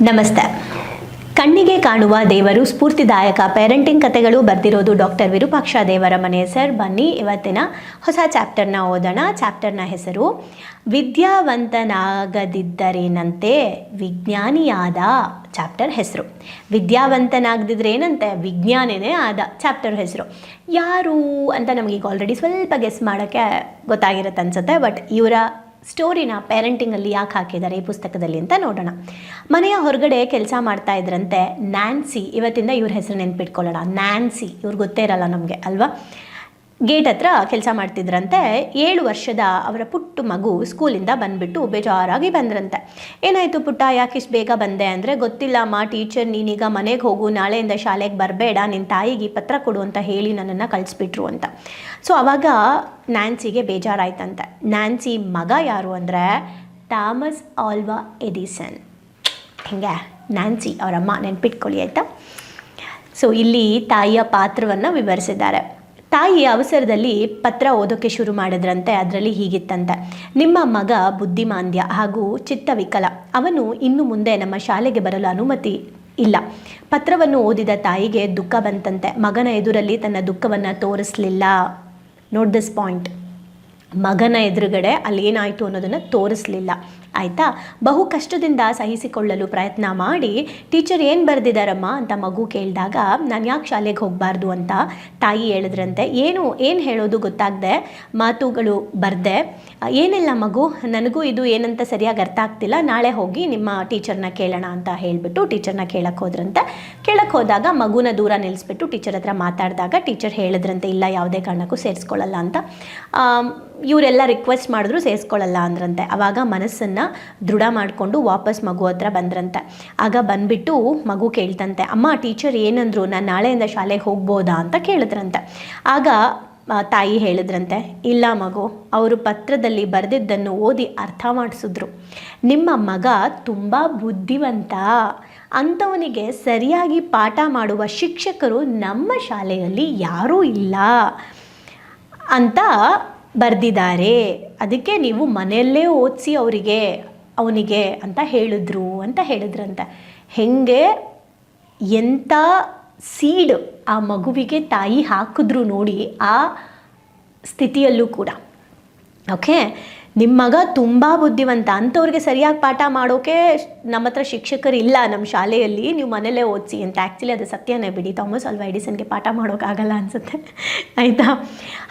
ನಮಸ್ತೆ. ಕಣ್ಣಿಗೆ ಕಾಣುವ ದೇವರು ಸ್ಫೂರ್ತಿದಾಯಕ ಪೇರೆಂಟಿಂಗ್ ಕಥೆಗಳು ಬರ್ದಿರೋದು ಡಾಕ್ಟರ್ ವಿರೂಪಾಕ್ಷ ದೇವರ ಮನೆ. ಸರ್, ಬನ್ನಿ ಇವತ್ತಿನ ಹೊಸ ಚಾಪ್ಟರ್ನ ಓದೋಣ. ಚಾಪ್ಟರ್ನ ಹೆಸರು, ವಿದ್ಯಾವಂತನಾಗದಿದ್ದರೇನಂತೆ? ವಿಜ್ಞಾನಿಯಾದ ಚಾಪ್ಟರ್ ಹೆಸರು. ವಿದ್ಯಾವಂತನಾಗದಿದ್ರೆ ಏನಂತೆ ವಿಜ್ಞಾನಿನೇ ಆದ ಚಾಪ್ಟರ್ ಹೆಸರು. ಯಾರು ಅಂತ ನಮಗೀಗ ಆಲ್ರೆಡಿ ಸ್ವಲ್ಪ ಗೆಸ್ ಮಾಡೋಕ್ಕೆ ಗೊತ್ತಾಗಿರುತ್ತೆ ಅನ್ಸುತ್ತೆ ಬಟ್ ಇವರ ಸ್ಟೋರಿನ ಪೇರೆಂಟಿಂಗಲ್ಲಿ ಯಾಕೆ ಹಾಕಿದ್ದಾರೆ ಈ ಪುಸ್ತಕದಲ್ಲಿ ಅಂತ ನೋಡೋಣ. ಮನೆಯ ಹೊರಗಡೆ ಕೆಲಸ ಮಾಡ್ತಾ ಇದ್ರಂತೆ ನ್ಯಾನ್ಸಿ ಇವತ್ತಿಂದ ಇವ್ರ ಹೆಸರು ನೆನ್ಪಿಟ್ಕೊಳ್ಳೋಣ. ನ್ಯಾನ್ಸಿ ಇವ್ರು ಗೊತ್ತೇ ಇರಲ್ಲ ನಮಗೆ, ಅಲ್ವಾ? ಗೇಟ್ ಹತ್ರ ಕೆಲಸ ಮಾಡ್ತಿದ್ರಂತೆ. ಏಳು ವರ್ಷದ ಅವರ ಪುಟ್ಟು ಮಗು ಸ್ಕೂಲಿಂದ ಬಂದ್ಬಿಟ್ಟು ಬೇಜಾರಾಗಿ ಬಂದ್ರಂತೆ. ಏನಾಯಿತು ಪುಟ್ಟ ಯಾಕಿಷ್ಟು ಬೇಗ ಬಂದೆ ಅಂದರೆ ಗೊತ್ತಿಲ್ಲ. ಅಮ್ಮ ಟೀಚರ್, ನೀನೀಗ ಮನೆಗೆ ಹೋಗು, ನಾಳೆಯಿಂದ ಶಾಲೆಗೆ ಬರಬೇಡ ನಿನ್ನ ತಾಯಿಗೆ ಪತ್ರ ಕೊಡು ಅಂತ ಹೇಳಿ ನನ್ನನ್ನು ಕಳಿಸ್ಬಿಟ್ರು ಅಂತ. ಸೊ ಅವಾಗ ನ್ಯಾನ್ಸಿಗೆ ಬೇಜಾರಾಯ್ತಂತೆ. ನ್ಯಾನ್ಸಿ ಮಗ ಯಾರು ಅಂದರೆ ಥಾಮಸ್ ಆಲ್ವಾ ಎಡಿಸನ್. ಹಿಂಗೆ? ನ್ಯಾನ್ಸಿ ಅವರಮ್ಮ ನೆನ್ಪಿಟ್ಕೊಳ್ಳಿ ಆಯಿತಾ? ಸೊ ಇಲ್ಲಿ ತಾಯಿಯ ಪಾತ್ರವನ್ನು ವಿವರಿಸಿದ್ದಾರೆ. ತಾಯಿ ಅವಸರದಲ್ಲಿ ಪತ್ರ ಓದೋಕ್ಕೆ ಶುರು ಮಾಡಿದ್ರಂತೆ, ಅದರಲ್ಲಿ ಹೀಗಿತ್ತಂತೆ. ನಿಮ್ಮ ಮಗ ಬುದ್ಧಿಮಾಂದ್ಯ ಹಾಗೂ ಚಿತ್ತವಿಕಲ. ಅವನು ಇನ್ನು ಮುಂದೆ ನಮ್ಮ ಶಾಲೆಗೆ ಬರಲು ಅನುಮತಿ ಇಲ್ಲ. ಪತ್ರವನ್ನು ಓದಿದ ತಾಯಿಗೆ ದುಃಖ ಬಂತಂತೆ. ಮಗನ ಎದುರಲ್ಲಿ ತನ್ನ ದುಃಖವನ್ನು ತೋರಿಸಲಿಲ್ಲ. ನೋಟ್ ದಿಸ್ ಪಾಯಿಂಟ್ ಮಗನ ಎದುರುಗಡೆ ಅಲ್ಲಿ ಏನಾಯಿತು ಅನ್ನೋದನ್ನು ತೋರಿಸಲಿಲ್ಲ. ಆಯಿತಾ? ಬಹು ಕಷ್ಟದಿಂದ ಸಹಿಸಿಕೊಳ್ಳಲು ಪ್ರಯತ್ನ ಮಾಡಿ, ಟೀಚರ್ ಏನು ಬರೆದಿದ್ದಾರಮ್ಮ ಅಂತ ಮಗು ಕೇಳಿದಾಗ, ನಾನು ಯಾಕೆ ಶಾಲೆಗೆ ಹೋಗಬಾರ್ದು? ಅಂತ ತಾಯಿ ಹೇಳಿದ್ರಂತೆ. ಏನು ಏನು ಹೇಳೋದು ಗೊತ್ತಾಗದೆ? ಮಾತುಗಳು ಬರ್ದೆ? ಏನಿಲ್ಲ ಮಗು, ನನಗೂ ಇದು ಏನಂತ ಸರಿಯಾಗಿ ಅರ್ಥ ಆಗ್ತಿಲ್ಲ. ನಾಳೆ ಹೋಗಿ ನಿಮ್ಮ ಟೀಚರ್ನ ಕೇಳೋಣ ಅಂತ ಹೇಳಿಬಿಟ್ಟು ಟೀಚರ್ನ ಕೇಳಕ್ಕೆ ಹೋದ್ರಂತೆ. ಕೇಳಕ್ಕೆ ಹೋದಾಗ ಮಗುನ ದೂರ ನಿಲ್ಲಿಸ್ಬಿಟ್ಟು ಟೀಚರ್ ಹತ್ರ ಮಾತಾಡಿದಾಗ ಟೀಚರ್ ಹೇಳಿದ್ರಂತೆ, ಇಲ್ಲ, ಯಾವುದೇ ಕಾರಣಕ್ಕೂ ಸೇರಿಸ್ಕೊಳ್ಳಲ್ಲ ಅಂತ. ಇವರೆಲ್ಲ ರಿಕ್ವೆಸ್ಟ್ ಮಾಡಿದ್ರು ಸೇರಿಸ್ಕೊಳ್ಳಲ್ಲ ಅಂದ್ರಂತೆ. ಆವಾಗ ಮನಸ್ಸನ್ನು ದೃಢ ಮಾಡಿಕೊಂಡು ವಾಪಸ್ ಮಗು ಹತ್ರ ಬಂದ್ರಂತೆ. ಆಗ ಬಂದ್ಬಿಟ್ಟು ಮಗು ಕೇಳ್ತಂತೆ, ಅಮ್ಮ ಟೀಚರ್ ಏನಂದ್ರು, ನಾನು ನಾಳೆಯಿಂದ ಶಾಲೆಗೆ ಹೋಗ್ಬೋದಾ? ಅಂತ ಕೇಳಿದ್ರಂತೆ. ಆಗ ತಾಯಿ ಹೇಳಿದ್ರಂತೆ, ಇಲ್ಲ ಮಗು, ಅವರು ಪತ್ರದಲ್ಲಿ ಬರೆದಿದ್ದನ್ನು ಓದಿ ಅರ್ಥ ಮಾಡಿಸಿದ್ರು. ನಿಮ್ಮ ಮಗ ತುಂಬ ಬುದ್ಧಿವಂತ. ಅಂಥವನಿಗೆ ಸರಿಯಾಗಿ ಪಾಠ ಮಾಡುವ ಶಿಕ್ಷಕರು ನಮ್ಮ ಶಾಲೆಯಲ್ಲಿ ಯಾರೂ ಇಲ್ಲ. ಅಂತ ಬರೆದಿದ್ದಾರೆ ಅದಕ್ಕೆ ನೀವು ಮನೆಯಲ್ಲೇ ಓದಿಸಿ ಅವರಿಗೆ, ಅವನಿಗೆ ಅಂತ ಹೇಳಿದ್ರು ಅಂತ ಹೇಳಿದ್ರಂತ. ಹೆಂಗೆ ಎಂಥ ಸೀಡ್ ಆ ಮಗುವಿಗೆ ತಾಯಿ ಹಾಕಿದ್ರು ನೋಡಿ ಆ ಸ್ಥಿತಿಯಲ್ಲೂ ಕೂಡ. ಓಕೆ ನಿಮ್ಮ ಮಗ ತುಂಬ ಬುದ್ಧಿವಂತ, ಅಂಥವ್ರಿಗೆ ಸರಿಯಾಗಿ ಪಾಠ ಮಾಡೋಕೆ ನಮ್ಮ ಹತ್ರ ಶಿಕ್ಷಕರು ಇಲ್ಲ ನಮ್ಮ ಶಾಲೆಯಲ್ಲಿ. ನೀವು ಮನೇಲೇ ಓದಿಸಿ ಅಂತ. ಆ್ಯಕ್ಚುಲಿ ಅದು ಸತ್ಯನೇ ಬಿಡಿ. ಥಾಮಸ್ ಅಲ್ವಾ ಎಡಿಸನ್ಗೆ ಪಾಠ ಮಾಡೋಕ್ಕಾಗಲ್ಲ ಅನಿಸುತ್ತೆ. ಆಯಿತಾ?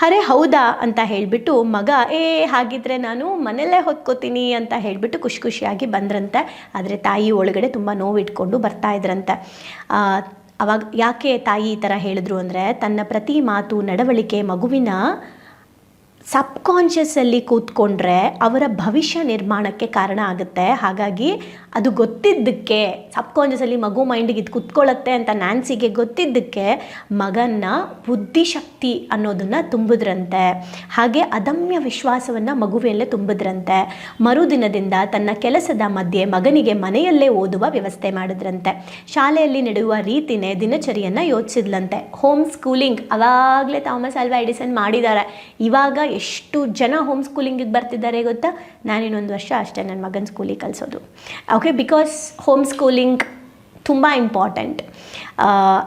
ಅರೆ, ಹೌದಾ ಅಂತ ಹೇಳಿಬಿಟ್ಟು ಮಗ, ಏ, ಹಾಗಿದ್ರೆ ನಾನು ಮನೆಯಲ್ಲೇ ಹೊತ್ಕೋತೀನಿ ಅಂತ ಹೇಳಿಬಿಟ್ಟು ಖುಷಿ ಖುಷಿಯಾಗಿ ಬಂದ್ರಂತೆ. ಆದರೆ ತಾಯಿ ಒಳಗಡೆ ತುಂಬ ನೋವಿಟ್ಕೊಂಡು ಬರ್ತಾ ಇದ್ರಂತೆ. ಅವಾಗ ಯಾಕೆ ತಾಯಿ ಈ ಥರ ಹೇಳಿದ್ರು ಅಂದರೆ, ತನ್ನ ಪ್ರತಿ ಮಾತು, ನಡವಳಿಕೆ, ಮಗುವಿನ ಸಬ್ಕಾನ್ಷಿಯಸ್ಸಲ್ಲಿ ಕೂತ್ಕೊಂಡ್ರೆ ಅವರ ಭವಿಷ್ಯ ನಿರ್ಮಾಣಕ್ಕೆ ಕಾರಣ ಆಗುತ್ತೆ. ಹಾಗಾಗಿ ಅದು ಗೊತ್ತಿದ್ದಕ್ಕೆ, ಸಬ್ಕಾನ್ಷಿಯಸ್ಸಲ್ಲಿ ಮಗು ಮೈಂಡಿಗೆ ಇದು ಕೂತ್ಕೊಳ್ಳುತ್ತೆ ಅಂತ ನ್ಯಾನ್ಸಿಗೆ ಗೊತ್ತಿದ್ದಕ್ಕೆ ಮಗನ್ನ ಬುದ್ಧಿಶಕ್ತಿ ಅನ್ನೋದನ್ನು ತುಂಬಿದ್ರಂತೆ. ಹಾಗೆ ಅದಮ್ಯ ವಿಶ್ವಾಸವನ್ನು ಮಗುವಿನಲ್ಲೇ ತುಂಬಿದ್ರಂತೆ. ಮರುದಿನದಿಂದ ತನ್ನ ಕೆಲಸದ ಮಧ್ಯೆ ಮಗನಿಗೆ ಮನೆಯಲ್ಲೇ ಓದುವ ವ್ಯವಸ್ಥೆ ಮಾಡಿದ್ರಂತೆ. ಶಾಲೆಯಲ್ಲಿ ನಡೆಯುವ ರೀತಿನೇ ದಿನಚರಿಯನ್ನು ಯೋಚಿಸಿದ್ಲಂತೆ. ಹೋಮ್ ಸ್ಕೂಲಿಂಗ್ ಅವಾಗಲೇ ಥಾಮಸ್ ಅಲ್ವಾ ಎಡಿಸನ್ ಮಾಡಿದ್ದಾರೆ. ಇವಾಗ ಎಷ್ಟು ಜನ ಹೋಮ್ ಸ್ಕೂಲಿಂಗಿಗೆ ಬರ್ತಿದ್ದಾರೆ ಗೊತ್ತಾ? ನಾನು ಇನ್ನೊಂದು ವರ್ಷ ಅಷ್ಟೇ ನನ್ನ ಮಗನ ಸ್ಕೂಲಿಗೆ ಕಲಿಸೋದು ಓಕೆ ಬಿಕಾಸ್ ಹೋಮ್ ಸ್ಕೂಲಿಂಗ್ ತುಂಬ ಇಂಪಾರ್ಟೆಂಟ್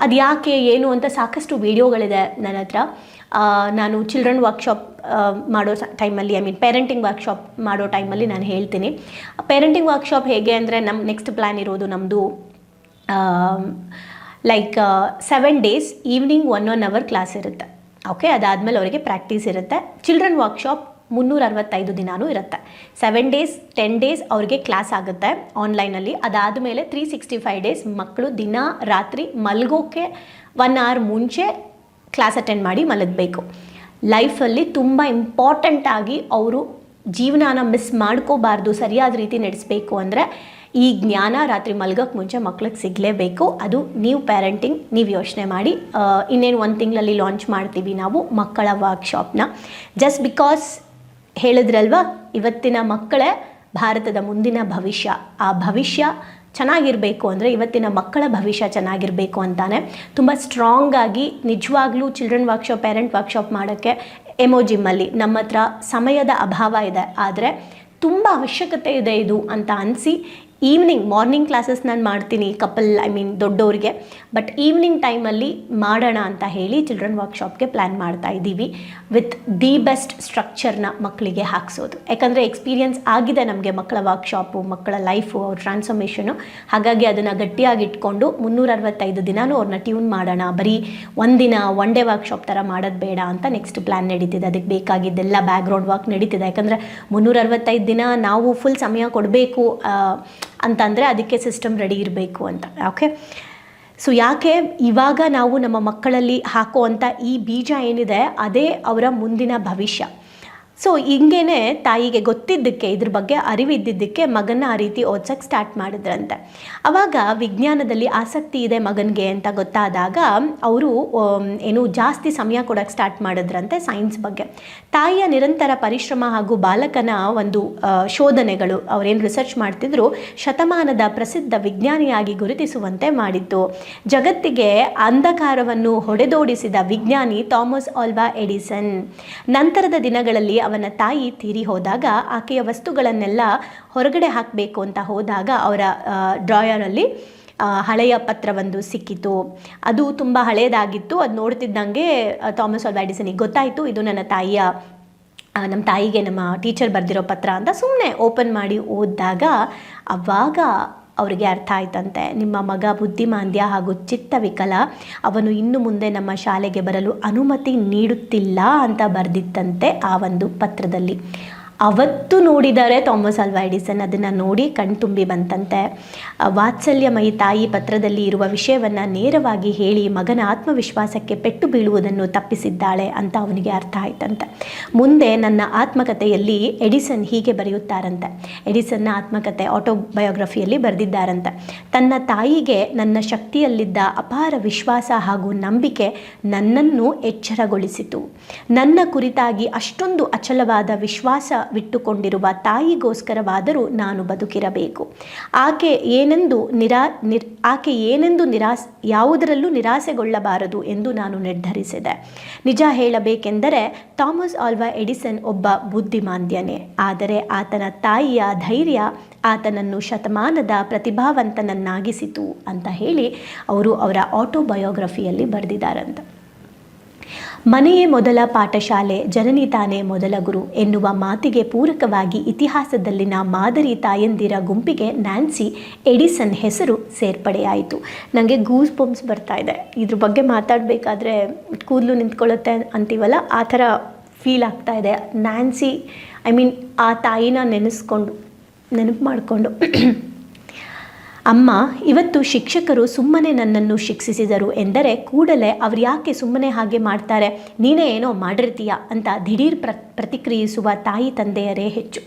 ಅದು ಯಾಕೆ, ಏನು ಅಂತ ಸಾಕಷ್ಟು ವೀಡಿಯೋಗಳಿದೆ ನನ್ನ ಹತ್ರ. ನಾನು ಚಿಲ್ಡ್ರನ್ ವರ್ಕ್ಶಾಪ್ ಮಾಡೋ ಟೈಮಲ್ಲಿ ಐ ಮೀನ್ ಪೇರೆಂಟಿಂಗ್ ವರ್ಕ್ಶಾಪ್ ಮಾಡೋ ಟೈಮಲ್ಲಿ ನಾನು ಹೇಳ್ತೀನಿ. ಪೇರೆಂಟಿಂಗ್ ವರ್ಕ್ಶಾಪ್ ಹೇಗೆ ಅಂದರೆ ನಮ್ಮ ನೆಕ್ಸ್ಟ್ ಪ್ಲ್ಯಾನ್ ಇರೋದು ನಮ್ಮದು like seven days evening one one hour class ಇರುತ್ತೆ. ಓಕೆ ಅದಾದಮೇಲೆ ಅವರಿಗೆ ಪ್ರಾಕ್ಟೀಸ್ ಇರುತ್ತೆ. ಚಿಲ್ಡ್ರನ್ ವರ್ಕ್ಶಾಪ್ ಮುನ್ನೂರ ಅರವತ್ತೈದು ದಿನಾನೂ ಇರುತ್ತೆ. ಸೆವೆನ್ ಡೇಸ್ ಟೆನ್ ಡೇಸ್ ಅವರಿಗೆ ಕ್ಲಾಸ್ ಆಗುತ್ತೆ ಆನ್ಲೈನಲ್ಲಿ ಅದಾದಮೇಲೆ ತ್ರೀ ಸಿಕ್ಸ್ಟಿ ಫೈವ್ ಡೇಸ್ ಮಕ್ಕಳು ದಿನ, ರಾತ್ರಿ ಮಲಗೋಕೆ ಒನ್ ಅವರ್ ಮುಂಚೆ ಕ್ಲಾಸ್ ಅಟೆಂಡ್ ಮಾಡಿ ಮಲಗಬೇಕು. ಲೈಫಲ್ಲಿ ತುಂಬ ಇಂಪಾರ್ಟೆಂಟಾಗಿ ಅವರು ಜೀವನಾನ ಮಿಸ್ ಮಾಡ್ಕೋಬಾರ್ದು, ಸರಿಯಾದ ರೀತಿ ನಡೆಸಬೇಕು ಅಂದರೆ ಈ ಜ್ಞಾನ ರಾತ್ರಿ ಮಲ್ಗೋಕ್ಕೆ ಮುಂಚೆ ಮಕ್ಳಿಗೆ ಸಿಗಲೇಬೇಕು. ಅದು ನೀವು ಪ್ಯಾರೆಂಟಿಂಗ್ ನೀವು ಯೋಚನೆ ಮಾಡಿ. ಇನ್ನೇನು ಒಂದು ತಿಂಗಳಲ್ಲಿ ಲಾಂಚ್ ಮಾಡ್ತೀವಿ ನಾವು ಮಕ್ಕಳ ವರ್ಕ್ಶಾಪ್ನ ಜಸ್ಟ್ ಬಿಕಾಸ್ ಹೇಳಿದ್ರಲ್ವಾ, ಇವತ್ತಿನ ಮಕ್ಕಳೇ ಭಾರತದ ಮುಂದಿನ ಭವಿಷ್ಯ. ಆ ಭವಿಷ್ಯ ಚೆನ್ನಾಗಿರಬೇಕು ಅಂದರೆ ಇವತ್ತಿನ ಮಕ್ಕಳ ಭವಿಷ್ಯ ಚೆನ್ನಾಗಿರಬೇಕು ಅಂತಾನೆ. ತುಂಬ ಸ್ಟ್ರಾಂಗ್ ಆಗಿ ನಿಜವಾಗ್ಲೂ ಚಿಲ್ಡ್ರನ್ ವರ್ಕ್ಶಾಪ್ ಪೇರೆಂಟ್ ವರ್ಕ್ಶಾಪ್ ಮಾಡೋಕ್ಕೆ ಎಮೋ ಜಿಮ್ಮಲ್ಲಿ ನಮ್ಮ ಹತ್ರ ಸಮಯದ ಅಭಾವ ಇದೆ. ಆದರೆ ತುಂಬ ಅವಶ್ಯಕತೆ ಇದೆ ಇದು ಅಂತ ಅನಿಸಿ ಈವ್ನಿಂಗ್ ಮಾರ್ನಿಂಗ್ ಕ್ಲಾಸಸ್ ನಾನು ಮಾಡ್ತೀನಿ ಕಪಲ್ ಐ ಮೀನ್ ದೊಡ್ಡವರಿಗೆ. ಬಟ್ ಈವ್ನಿಂಗ್ ಟೈಮಲ್ಲಿ ಮಾಡೋಣ ಅಂತ ಹೇಳಿ ಚಿಲ್ಡ್ರನ್ ವರ್ಕ್ಶಾಪ್ಗೆ ಪ್ಲ್ಯಾನ್ ಮಾಡ್ತಾ ಇದ್ದೀವಿ. ವಿತ್ ದಿ ಬೆಸ್ಟ್ ಸ್ಟ್ರಕ್ಚರ್ನ ಮಕ್ಕಳಿಗೆ ಹಾಕ್ಸೋದು. ಯಾಕಂದರೆ ಎಕ್ಸ್ಪೀರಿಯನ್ಸ್ ಆಗಿದೆ ನಮಗೆ ಮಕ್ಕಳ ವರ್ಕ್ಶಾಪು ಮಕ್ಕಳ ಲೈಫು ಅವ್ರ ಟ್ರಾನ್ಸ್ಫಾರ್ಮೇಷನು ಹಾಗಾಗಿ ಅದನ್ನು ಗಟ್ಟಿಯಾಗಿ ಇಟ್ಕೊಂಡು ಮುನ್ನೂರ ಅರವತ್ತೈದು ದಿನಾನೂ ಅವ್ರನ್ನ ಟ್ಯೂನ್ ಮಾಡೋಣ. ಬರೀ ಒಂದಿನ ಒನ್ ಡೇ ವರ್ಕ್ಶಾಪ್ ಥರ ಮಾಡೋದು ಬೇಡ ಅಂತ ನೆಕ್ಸ್ಟ್ ಪ್ಲ್ಯಾನ್ ನಡೀತಿದೆ. ಅದಕ್ಕೆ ಬೇಕಾಗಿದ್ದೆಲ್ಲ ಬ್ಯಾಕ್ಗ್ರೌಂಡ್ ವರ್ಕ್ ನಡೀತಿದೆ. ಯಾಕಂದರೆ ಮುನ್ನೂರ ಅರವತ್ತೈದು ದಿನ ನಾವು ಫುಲ್ ಸಮಯ ಕೊಡಬೇಕು ಅಂತಂದರೆ ಅದಕ್ಕೆ ಸಿಸ್ಟಮ್ ರೆಡಿ ಇರಬೇಕು ಅಂತ. ಓಕೆ ಸೊ ಯಾಕೆ ಇವಾಗ ನಾವು ನಮ್ಮ ಮಕ್ಕಳಲ್ಲಿ ಹಾಕುವಂಥ ಈ ಬೀಜ ಏನಿದೆ, ಅದೇ ಅವರ ಮುಂದಿನ ಭವಿಷ್ಯ. ಸೊ ಹಿಂಗೇನೆ ತಾಯಿಗೆ ಗೊತ್ತಿದ್ದಕ್ಕೆ, ಇದ್ರ ಬಗ್ಗೆ ಅರಿವಿದ್ದಿದ್ದಕ್ಕೆ ಮಗನ ಆ ರೀತಿ ಓದ್ಸಕ್ಕೆ ಸ್ಟಾರ್ಟ್ ಮಾಡಿದ್ರಂತೆ. ಅವಾಗ ವಿಜ್ಞಾನದಲ್ಲಿ ಆಸಕ್ತಿ ಇದೆ ಮಗನಿಗೆ ಅಂತ ಗೊತ್ತಾದಾಗ ಅವರು ಏನು ಜಾಸ್ತಿ ಸಮಯ ಕೊಡೋಕ್ಕೆ ಸ್ಟಾರ್ಟ್ ಮಾಡಿದ್ರಂತೆ ಸೈನ್ಸ್ ಬಗ್ಗೆ. ತಾಯಿಯ ನಿರಂತರ ಪರಿಶ್ರಮ ಹಾಗೂ ಬಾಲಕನ ಒಂದು ಶೋಧನೆಗಳು ಅವರೇನು ರಿಸರ್ಚ್ ಮಾಡ್ತಿದ್ರು, ಶತಮಾನದ ಪ್ರಸಿದ್ಧ ವಿಜ್ಞಾನಿಯಾಗಿ ಗುರುತಿಸುವಂತೆ ಮಾಡಿತ್ತು. ಜಗತ್ತಿಗೆ ಅಂಧಕಾರವನ್ನು ಹೊಡೆದೋಡಿಸಿದ ವಿಜ್ಞಾನಿ ಥಾಮಸ್ ಆಲ್ವಾ ಎಡಿಸನ್. ನಂತರದ ದಿನಗಳಲ್ಲಿ ಅವನ ತಾಯಿ ತೀರಿ ಹೋದಾಗ ಆಕೆಯ ವಸ್ತುಗಳನ್ನೆಲ್ಲ ಹೊರಗಡೆ ಹಾಕಬೇಕು ಅಂತ ಹೋದಾಗ ಅವರ ಡ್ರಾಯರಲ್ಲಿ ಹಳೆಯ ಪತ್ರವೊಂದು ಸಿಕ್ಕಿತು. ಅದು ತುಂಬ ಹಳೆಯದಾಗಿತ್ತು ಅದು ನೋಡ್ತಿದ್ದಂಗೆ ಥಾಮಸ್ ಆಲ್ವಾ ಎಡಿಸನಿಗೆ ಗೊತ್ತಾಯಿತು, ಇದು ನನ್ನ ತಾಯಿಯ ನಮ್ಮ ತಾಯಿಗೆ ನಮ್ಮ ಟೀಚರ್ ಬರೆದಿರೋ ಪತ್ರ ಅಂತ ಸುಮ್ಮನೆ ಓಪನ್ ಮಾಡಿ ಓದಿದಾಗ ಅವಾಗ ಅವರಿಗೆ ಅರ್ಥ ಆಯ್ತಂತೆ. ನಿಮ್ಮ ಮಗ ಬುದ್ಧಿಮಾಂದ್ಯ ಹಾಗೂ ಚಿತ್ತವಿಕಲ ಅವನು ಇನ್ನು ಮುಂದೆ ನಮ್ಮ ಶಾಲೆಗೆ ಬರಲು ಅನುಮತಿ ನೀಡುತ್ತಿಲ್ಲ ಅಂತ ಬರೆದಿತ್ತಂತೆ ಆ ಒಂದು ಪತ್ರದಲ್ಲಿ. ಅವತ್ತು ನೋಡಿದರೆ ಥಾಮಸ್ ಅಲ್ವಾ ಎಡಿಸನ್. ಅದನ್ನು ನೋಡಿ ಕಣ್ತುಂಬಿ ಬಂತಂತೆ. ವಾತ್ಸಲ್ಯಮಯಿ ತಾಯಿ ಪತ್ರದಲ್ಲಿ ಇರುವ ವಿಷಯವನ್ನು ನೇರವಾಗಿ ಹೇಳಿ ಮಗನ ಆತ್ಮವಿಶ್ವಾಸಕ್ಕೆ ಪೆಟ್ಟು ಬೀಳುವುದನ್ನು ತಪ್ಪಿಸಿದ್ದಾಳೆ ಅಂತ ಅವನಿಗೆ ಅರ್ಥ ಆಯ್ತಂತೆ. ಮುಂದೆ ನನ್ನ ಆತ್ಮಕಥೆಯಲ್ಲಿ ಎಡಿಸನ್ ಹೀಗೆ ಬರೆಯುತ್ತಾರಂತೆ. ಎಡಿಸನ್ನ ಆತ್ಮಕಥೆ ಆಟೋಬಯೋಗ್ರಫಿಯಲ್ಲಿ ಬರೆದಿದ್ದಾರಂತೆ. ತನ್ನ ತಾಯಿಗೆ ನನ್ನ ಶಕ್ತಿಯಲ್ಲಿದ್ದ ಅಪಾರ ವಿಶ್ವಾಸ ಹಾಗೂ ನಂಬಿಕೆ ನನ್ನನ್ನು ಎಚ್ಚರಗೊಳಿಸಿತು. ನನ್ನ ಕುರಿತಾಗಿ ಅಷ್ಟೊಂದು ಅಚಲವಾದ ವಿಶ್ವಾಸವಿಟ್ಟುಕೊಂಡಿರುವ ತಾಯಿಗೋಸ್ಕರವಾದರೂ ನಾನು ಬದುಕಿರಬೇಕು. ಆಕೆ ಏನೆಂದು ನಿರಾ, ನಿರ್, ಆಕೆ ಏನೆಂದು ನಿರಾಸ್ ಯಾವುದರಲ್ಲೂ ನಿರಾಸೆಗೊಳ್ಳಬಾರದು ಎಂದು ನಾನು ನಿರ್ಧರಿಸಿದೆ. ನಿಜ ಹೇಳಬೇಕೆಂದರೆ ಥಾಮಸ್ ಆಲ್ವಾ ಎಡಿಸನ್ ಒಬ್ಬ ಬುದ್ಧಿಮಾಂದ್ಯನೇ. ಆದರೆ ಆತನ ತಾಯಿಯ ಧೈರ್ಯ ಆತನನ್ನು ಶತಮಾನದ ಪ್ರತಿಭಾವಂತನನ್ನಾಗಿಸಿತು ಅಂತ ಹೇಳಿ ಅವರು ಅವರ ಆಟೋಬಯೋಗ್ರಫಿಯಲ್ಲಿ ಬರೆದಿದ್ದಾರಂತ. ಮನೆಯೇ ಮೊದಲ ಪಾಠಶಾಲೆ, ಜನನಿ ತಾನೇ ಮೊದಲ ಗುರು ಎನ್ನುವ ಮಾತಿಗೆ ಪೂರಕವಾಗಿ ಇತಿಹಾಸದಲ್ಲಿನ ಮಾದರಿ ತಾಯಂದಿರ ಗುಂಪಿಗೆ ನ್ಯಾನ್ಸಿ ಎಡಿಸನ್ ಹೆಸರು ಸೇರ್ಪಡೆಯಾಯಿತು. ನನಗೆ ಗೂಸ್ ಬಂಪ್ಸ್ ಬರ್ತಾ ಇದೆ. ಇದ್ರ ಬಗ್ಗೆ ಮಾತಾಡಬೇಕಾದ್ರೆ ಕೂದಲು ನಿಂತ್ಕೊಳ್ಳುತ್ತೆ ಅಂತೀವಲ್ಲ, ಆ ಥರ ಫೀಲ್ ಆಗ್ತಾ ಇದೆ. ನ್ಯಾನ್ಸಿ, ಐ ಮೀನ್ ಆ ತಾಯಿನ ನೆನೆಸ್ಕೊಂಡು, ನೆನಪು ಮಾಡಿಕೊಂಡು ಅಮ್ಮ, ಇವತ್ತು ಶಿಕ್ಷಕರು ಸುಮ್ಮನೆ ನನ್ನನ್ನು ಶಿಕ್ಷಿಸಿದರು ಎಂದರೆ ಕೂಡಲೇ ಅವ್ರು ಯಾಕೆ ಸುಮ್ಮನೆ ಹಾಗೆ ಮಾಡ್ತಾರೆ? ನೀನೇ ಏನೋ ಮಾಡಿರ್ತೀಯ? ಅಂತ ದಿಢೀರ್ ಪ್ರ, ಪ್ರತಿಕ್ರಿಯಿಸುವ ತಾಯಿ ತಂದೆಯರೇ ಹೆಚ್ಚು.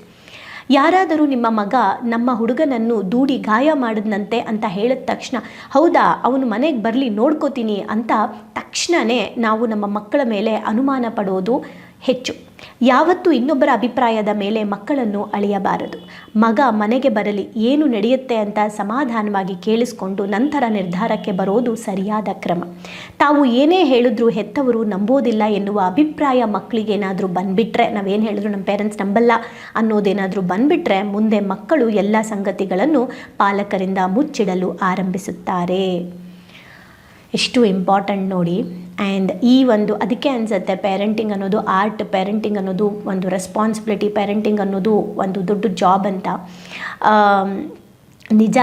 ಯಾರಾದರೂ ನಿಮ್ಮ ಮಗ ನಮ್ಮ ಹುಡುಗನನ್ನು ದೂಡಿ ಗಾಯ ಮಾಡಿದ್ನಂತೆ ಅಂತ ಹೇಳಿದ ತಕ್ಷಣ, ಹೌದಾ, ಅವನು ಮನೆಗೆ ಬರಲಿ ನೋಡ್ಕೋತೀನಿ ಅಂತ ತಕ್ಷಣವೇ ನಾವು ನಮ್ಮ ಮಕ್ಕಳ ಮೇಲೆ ಅನುಮಾನ ಪಡೋದು ಹೆಚ್ಚು. ಯಾವತ್ತೂ ಇನ್ನೊಬ್ಬರ ಅಭಿಪ್ರಾಯದ ಮೇಲೆ ಮಕ್ಕಳನ್ನು ಅಳೆಯಬಾರದು. ಮಗ ಮನೆಗೆ ಬರಲಿ, ಏನು ನಡೆಯುತ್ತೆ ಅಂತ ಸಮಾಧಾನವಾಗಿ ಕೇಳಿಸ್ಕೊಂಡು ನಂತರ ನಿರ್ಧಾರಕ್ಕೆ ಬರೋದು ಸರಿಯಾದ ಕ್ರಮ. ತಾವು ಏನೇ ಹೇಳಿದ್ರೂ ಹೆತ್ತವರು ನಂಬೋದಿಲ್ಲ ಎನ್ನುವ ಅಭಿಪ್ರಾಯ ಮಕ್ಕಳಿಗೇನಾದರೂ ಬಂದ್ಬಿಟ್ರೆ, ನಾವೇನು ಹೇಳಿದ್ರು ನಮ್ಮ ಪೇರೆಂಟ್ಸ್ ನಂಬಲ್ಲ ಅನ್ನೋದೇನಾದರೂ ಬಂದ್ಬಿಟ್ರೆ ಮುಂದೆ ಮಕ್ಕಳು ಎಲ್ಲ ಸಂಗತಿಗಳನ್ನು ಪಾಲಕರಿಂದ ಮುಚ್ಚಿಡಲು ಆರಂಭಿಸುತ್ತಾರೆ. ಎಷ್ಟು ಇಂಪಾರ್ಟೆಂಟ್ ನೋಡಿ. ಆ್ಯಂಡ್ ಈ ಒಂದು ಅದಕ್ಕೆ ಅನಿಸುತ್ತೆ ಪೇರೆಂಟಿಂಗ್ ಅನ್ನೋದು ಆರ್ಟ್ ಪೇರೆಂಟಿಂಗ್ ಅನ್ನೋದು, ಒಂದು ರೆಸ್ಪಾನ್ಸಿಬಿಲಿಟಿ ಪೇರೆಂಟಿಂಗ್ ಅನ್ನೋದು ಒಂದು ದೊಡ್ಡ ಜಾಬ್ ಅಂತ. ನಿಜ,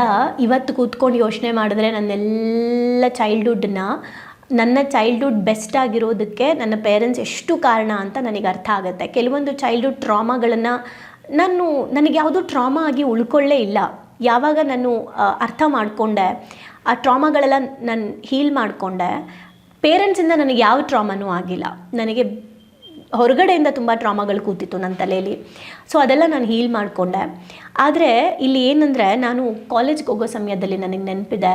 ಇವತ್ತು ಕೂತ್ಕೊಂಡು ಯೋಚನೆ ಮಾಡಿದ್ರೆ ನನ್ನೆಲ್ಲ ಚೈಲ್ಡ್ಹುಡ್ನ ನನ್ನ ಚೈಲ್ಡ್ಹುಡ್ ಬೆಸ್ಟ್ ಆಗಿರೋದಕ್ಕೆ ನನ್ನ ಪೇರೆಂಟ್ಸ್ ಎಷ್ಟು ಕಾರಣ ಅಂತ ನನಗೆ ಅರ್ಥ ಆಗುತ್ತೆ. ಕೆಲವೊಂದು ಚೈಲ್ಡ್ಹುಡ್ ಟ್ರಾಮಾಗಳನ್ನು ನಾನು, ನನಗೆ ಯಾವುದೂ ಟ್ರಾಮಾ ಆಗಿ ಉಳ್ಕೊಳ್ಳೇ ಇಲ್ಲ. ಯಾವಾಗ ನಾನು ಅರ್ಥ ಮಾಡಿಕೊಂಡೆ ಆ ಟ್ರಾಮಾಗಳೆಲ್ಲ ನಾನು ಹೀಲ್ ಮಾಡಿಕೊಂಡೆ. ಪೇರೆಂಟ್ಸಿಂದ ನನಗೆ ಯಾವ ಟ್ರಾಮಾನೂ ಆಗಿಲ್ಲ. ನನಗೆ ಹೊರಗಡೆಯಿಂದ ತುಂಬ ಟ್ರಾಮಾಗಳು ಕೂತಿತ್ತು ನನ್ನ ತಲೆಯಲ್ಲಿ. ಸೊ ಅದೆಲ್ಲ ನಾನು ಹೀಲ್ ಮಾಡಿಕೊಂಡೆ. ಆದರೆ, ಇಲ್ಲಿ ಏನಂದರೆ, ನಾನು ಕಾಲೇಜ್ಗೆ ಹೋಗೋ ಸಮಯದಲ್ಲಿ ನನಗೆ ನೆನಪಿದೆ.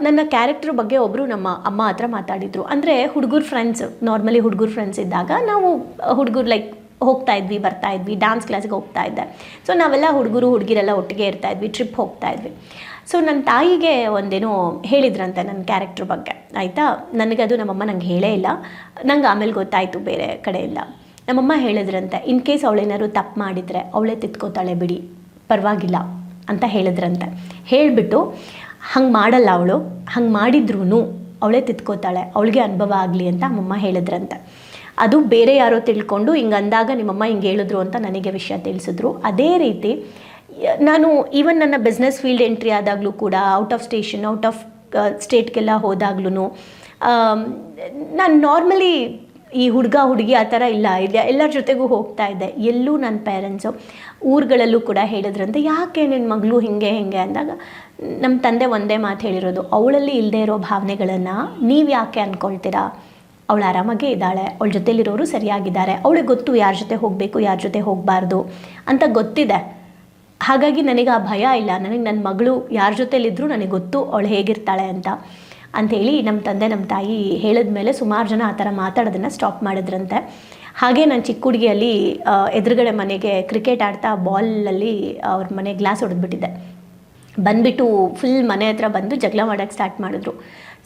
ನನ್ನ ಕ್ಯಾರೆಕ್ಟರ್ ಬಗ್ಗೆ ಒಬ್ಬರು ನಮ್ಮ ಅಮ್ಮ ಹತ್ರ ಮಾತಾಡಿದರು. ಅಂದರೆ, ಹುಡುಗರು ಫ್ರೆಂಡ್ಸ್ ನಾರ್ಮಲಿ ಹುಡುಗರು ಫ್ರೆಂಡ್ಸ್ ಇದ್ದಾಗ ನಾವು ಹುಡುಗರು ಲೈಕ್ ಹೋಗ್ತಾ ಇದ್ವಿ, ಬರ್ತಾ ಇದ್ವಿ ಡ್ಯಾನ್ಸ್ ಕ್ಲಾಸ್ಗೆ ಹೋಗ್ತಾ ಇದ್ದೆ. ಸೊ ನಾವೆಲ್ಲ ಹುಡುಗರು, ಹುಡುಗಿರೆಲ್ಲ ಒಟ್ಟಿಗೆ ಇರ್ತಾ ಇದ್ವಿ ಟ್ರಿಪ್ ಹೋಗ್ತಾ ಇದ್ವಿ. ಸೊ ನನ್ನ ತಾಯಿಗೆ ಒಂದೇನೋ ಹೇಳಿದ್ರಂತೆ ನನ್ನ ಕ್ಯಾರೆಕ್ಟ್ರ್ ಬಗ್ಗೆ. ಆಯಿತಾ? ಅದು ನಮ್ಮಮ್ಮ ನಂಗೆ ಹೇಳೇ ಇಲ್ಲ. ನಂಗೆ ಆಮೇಲೆ ಗೊತ್ತಾಯಿತು ಬೇರೆ ಕಡೆಯಿಂದ. ನಮ್ಮಮ್ಮ ಹೇಳಿದ್ರಂತೆ, ಇನ್ ಕೇಸ್ ಅವಳೇನಾದ್ರು ತಪ್ಪು ಮಾಡಿದರೆ ಅವಳೇ ತಿತ್ಕೋತಾಳೆ ಬಿಡಿ. ಪರವಾಗಿಲ್ಲ, ಅಂತ ಹೇಳಿದ್ರಂತೆ. ಹೇಳಿಬಿಟ್ಟು, ಹಂಗೆ ಮಾಡಲ್ಲ ಅವಳು. ಹಂಗೆ ಮಾಡಿದ್ರೂ ಅವಳೇ ತಿತ್ಕೋತಾಳೆ ಅವಳಿಗೆ ಅನುಭವ ಆಗಲಿ ಅಂತ ಅಮ್ಮಮ್ಮ ಹೇಳಿದ್ರಂತೆ. ಅದು ಬೇರೆ ಯಾರೋ ತಿಳ್ಕೊಂಡು ಹಿಂಗೆ ಅಂದಾಗ ನಿಮ್ಮಮ್ಮ ಹಿಂಗೆ ಹೇಳಿದ್ರು ಅಂತ ನನಗೆ ವಿಷಯ ತಿಳಿಸಿದ್ರು. ಅದೇ ರೀತಿ ನಾನು ಈವನ್ ನನ್ನ ಬಿಸ್ನೆಸ್ ಫೀಲ್ಡ್ ಎಂಟ್ರಿ ಆದಾಗಲೂ ಕೂಡ out of station out of ಸ್ಟೇಟ್ಗೆಲ್ಲ ಹೋದಾಗ್ಲೂ ನಾನು ನಾರ್ಮಲಿ ಈ ಹುಡುಗ, ಹುಡುಗಿ ಆ ಥರ ಇಲ್ಲ. ಇಲ್ಲ ಎಲ್ಲರ ಜೊತೆಗೂ ಹೋಗ್ತಾ ಇದ್ದೆ. ಎಲ್ಲೂ ನನ್ನ ಪೇರೆಂಟ್ಸು ಊರುಗಳಲ್ಲೂ ಕೂಡ ಹೇಳಿದ್ರಂತೆ, ಯಾಕೆ ನಿನ್ನ ಮಗಳು ಹಿಂಗೆ ಹಿಂಗೆ? ಅಂದಾಗ ನಮ್ಮ ತಂದೆ ಒಂದೇ ಮಾತು ಹೇಳಿರೋದು, ಅವಳಲ್ಲಿ ಇಲ್ಲದೆ ಇರೋ ಭಾವನೆಗಳನ್ನು ನೀವು ಯಾಕೆ ಅಂದ್ಕೊಳ್ತೀರಾ ಅವಳು ಆರಾಮಾಗೇ ಇದ್ದಾಳೆ, ಅವಳ ಜೊತೆಲಿರೋರು ಸರಿಯಾಗಿದ್ದಾರೆ, ಅವಳಿಗೆ ಗೊತ್ತು ಯಾರ ಜೊತೆ ಹೋಗಬೇಕು, ಯಾರ ಜೊತೆ ಹೋಗಬಾರ್ದು ಅಂತ ಗೊತ್ತಿದೆ. ಹಾಗಾಗಿ ನನಗೆ ಆ ಭಯ ಇಲ್ಲ. ನನಗೆ ನನ್ನ ಮಗಳು ಯಾರ ಜೊತೆಲಿದ್ದರೂ ನನಗೆ ಗೊತ್ತು ಅವಳು ಹೇಗಿರ್ತಾಳೆ ಅಂತ. ಅಂಥೇಳಿ ನಮ್ಮ ತಂದೆ ನಮ್ಮ ತಾಯಿ ಹೇಳಿದ ಮೇಲೆ ಸುಮಾರು ಜನ ಆ ಥರ ಮಾತಾಡೋದನ್ನು ಸ್ಟಾಪ್ ಮಾಡಿದ್ರಂತೆ. ಹಾಗೆ ನಾನು ಚಿಕ್ಕ ಹುಡುಗಿಯಲ್ಲಿ ಎದುರುಗಡೆ ಮನೆಗೆ ಕ್ರಿಕೆಟ್ ಆಡ್ತಾ ಬಾಲಲ್ಲಿ ಅವ್ರ ಮನೆ ಗ್ಲಾಸ್ ಹೊಡೆದ್ಬಿಟ್ಟಿದ್ದೆ ಬಂದ್ಬಿಟ್ಟು ಫುಲ್ ಮನೆ ಹತ್ರ ಬಂದು ಜಗಳ ಮಾಡೋಕ್ಕೆ ಸ್ಟಾರ್ಟ್ ಮಾಡಿದ್ರು.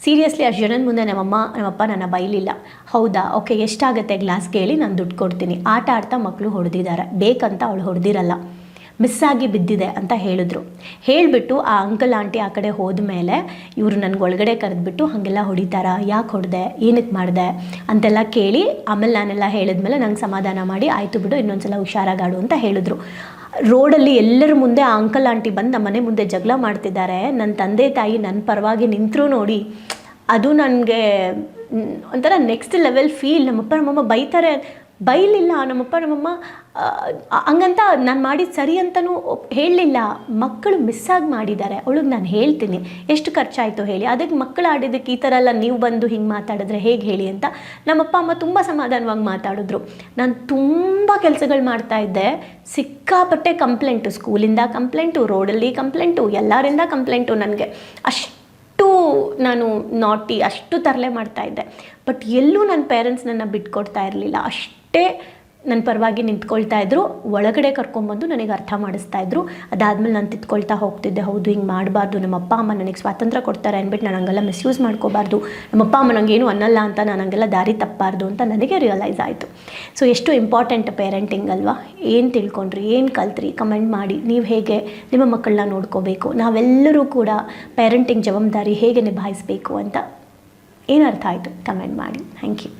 ಸೀರಿಯಸ್ಲಿ ಅಷ್ಟು ಜನನ ಮುಂದೆ ನಮ್ಮಮ್ಮ ನಮ್ಮಪ್ಪ ನನ್ನ ಬೈಲಿಲ್ಲ. ಹೌದಾ, ಓಕೆ, ಎಷ್ಟಾಗುತ್ತೆ ಗ್ಲಾಸ್ ಕೇಳಿ ನಾನು ದುಡ್ಡು ಕೊಡ್ತೀನಿ. ಆಟ ಆಡ್ತಾ ಮಕ್ಕಳು ಹೊಡೆದಿದ್ದಾರೆ ಬೇಕಂತ ಅವಳು ಹೊಡೆದಿರಲ್ಲ. ಮಿಸ್ ಆಗಿ ಬಿದ್ದಿದೆ ಅಂತ ಹೇಳಿದ್ರು. ಹೇಳಿಬಿಟ್ಟು ಆ ಅಂಕಲ್ ಆಂಟಿ ಆ ಕಡೆ ಹೋದ ಮೇಲೆ ಇವರು ನನಗೆ ಒಳಗಡೆ ಕರೆದ್ಬಿಟ್ಟು ಹಾಗೆಲ್ಲ ಹೊಡಿತಾರ? ಯಾಕೆ ಹೊಡೆದೆ? ಏನಕ್ಕೆ ಮಾಡಿದೆ? ಅಂತೆಲ್ಲ ಕೇಳಿ ಆಮೇಲೆ ನಾನೆಲ್ಲ ಹೇಳಿದ್ಮೇಲೆ ನಂಗೆ ಸಮಾಧಾನ ಮಾಡಿ ಆಯಿತು ಬಿಡು, ಇನ್ನೊಂದ್ಸಲ ಹುಷಾರಾಗಾಡು ಅಂತ ಹೇಳಿದ್ರು. ರೋಡಲ್ಲಿ ಎಲ್ಲರ ಮುಂದೆ ಆ ಅಂಕಲ್ ಆಂಟಿ ಬಂದು ನಮ್ಮ ಮನೆ ಮುಂದೆ ಜಗಳ ಮಾಡ್ತಿದ್ದಾರೆ. ನನ್ನ ತಂದೆ ತಾಯಿ ನನ್ನ ಪರವಾಗಿ ನಿಂತರೂ ನೋಡಿ, ಅದು ನನಗೆ ಒಂಥರ ನೆಕ್ಸ್ಟ್ ಲೆವೆಲ್ ಫೀಲ್ ನಮ್ಮಪ್ಪ ನಮ್ಮಮ್ಮ ಬೈತಾರೆ. ಬೈಲಿಲ್ಲ ನಮ್ಮಪ್ಪ ನಮ್ಮಮ್ಮ ಹಂಗಂತ ನಾನು ಮಾಡಿದ ಸರಿ ಅಂತಲೂ ಹೇಳಲಿಲ್ಲ. ಮಕ್ಕಳು ಮಿಸ್ ಆಗಿ ಮಾಡಿದ್ದಾರೆ. ಅವಳಿಗೆ ನಾನು ಹೇಳ್ತೀನಿ. ಎಷ್ಟು ಖರ್ಚಾಯಿತು ಹೇಳಿ. ಅದಕ್ಕೆ ಮಕ್ಕಳು ಆಡಿದ್ದಕ್ಕೆ ಈ ಥರ ಎಲ್ಲ ನೀವು ಬಂದು ಹಿಂಗೆ ಮಾತಾಡಿದ್ರೆ ಹೇಗೆ ಹೇಳಿ ಅಂತ ನಮ್ಮಪ್ಪ ಅಮ್ಮ ತುಂಬ ಸಮಾಧಾನವಾಗಿ ಮಾತಾಡಿದ್ರು. ನಾನು ತುಂಬ ಕೆಲಸಗಳು ಮಾಡ್ತಾ ಇದ್ದೆ. ಸಿಕ್ಕಾಪಟ್ಟೆ ಕಂಪ್ಲೇಂಟು ಸ್ಕೂಲಿಂದ ಕಂಪ್ಲೇಂಟು ರೋಡಲ್ಲಿ ಕಂಪ್ಲೇಂಟು ಎಲ್ಲರಿಂದ ಕಂಪ್ಲೇಂಟು ನನಗೆ. ಅಷ್ಟು ನಾನು ನಾಟಿ ಅಷ್ಟು ತರಲೆ ಮಾಡ್ತಾ ಇದ್ದೆ. ಬಟ್ ಎಲ್ಲೂ ನನ್ನ ಪೇರೆಂಟ್ಸ್ ನನ್ನ ಬಿಟ್ಕೊಡ್ತಾ ಇರಲಿಲ್ಲ. ಅಷ್ಟೇ ನನ್ನ ಪರವಾಗಿ ನಿಂತ್ಕೊಳ್ತಾ ಇದ್ರು, ಒಳಗಡೆ ಕರ್ಕೊಂಬಂದು ನನಗೆ ಅರ್ಥ ಮಾಡಿಸ್ತಾ ಇದ್ರು. ಅದಾದಮೇಲೆ ನಾನು ತಿತ್ಕೊಳ್ತಾ ಹೋಗ್ತಿದ್ದೆ, ಹೌದು, ಹಿಂಗೆ ಮಾಡಬಾರ್ದು, ನಮ್ಮ ಅಪ್ಪ ಅಮ್ಮ ನನಗೆ ಸ್ವಾತಂತ್ರ್ಯ ಕೊಡ್ತಾರೆ ಅಂದ್ಬಿಟ್ಟು ನಾನು ಹಂಗೆಲ್ಲ ಮಿಸ್ಯೂಸ್ ಮಾಡ್ಕೋಬಾರ್ದು. ನಮ್ಮ ಅಪ್ಪ ಅಮ್ಮ ನನಗೇನು ಅನ್ನಲ್ಲ ಅಂತ ನಾನು ಹಂಗೆಲ್ಲ ದಾರಿ ತಪ್ಪಬಾರ್ದು ಅಂತ ನನಗೆ ರಿಯಲೈಸ್ ಆಯಿತು. ಸೊ ಎಷ್ಟು ಇಂಪಾರ್ಟೆಂಟ್ ಪೇರೆಂಟಿಂಗ್ ಅಲ್ವಾ? ಏನು ತಿಳ್ಕೊಂಡ್ರಿ, ಏನು ಕಲ್ತ್ರಿ? ಕಮೆಂಟ್ ಮಾಡಿ. ನೀವು ಹೇಗೆ ನಿಮ್ಮ ಮಕ್ಕಳನ್ನ ನೋಡ್ಕೋಬೇಕು? ನಾವೆಲ್ಲರೂ ಕೂಡ ಪೇರೆಂಟಿಂಗ್ ಜವಾಬ್ದಾರಿ ಹೇಗೆ ನಿಭಾಯಿಸಬೇಕು ಅಂತ ಏನು ಅರ್ಥ ಆಯಿತು? ಕಮೆಂಟ್ ಮಾಡಿ. Thank you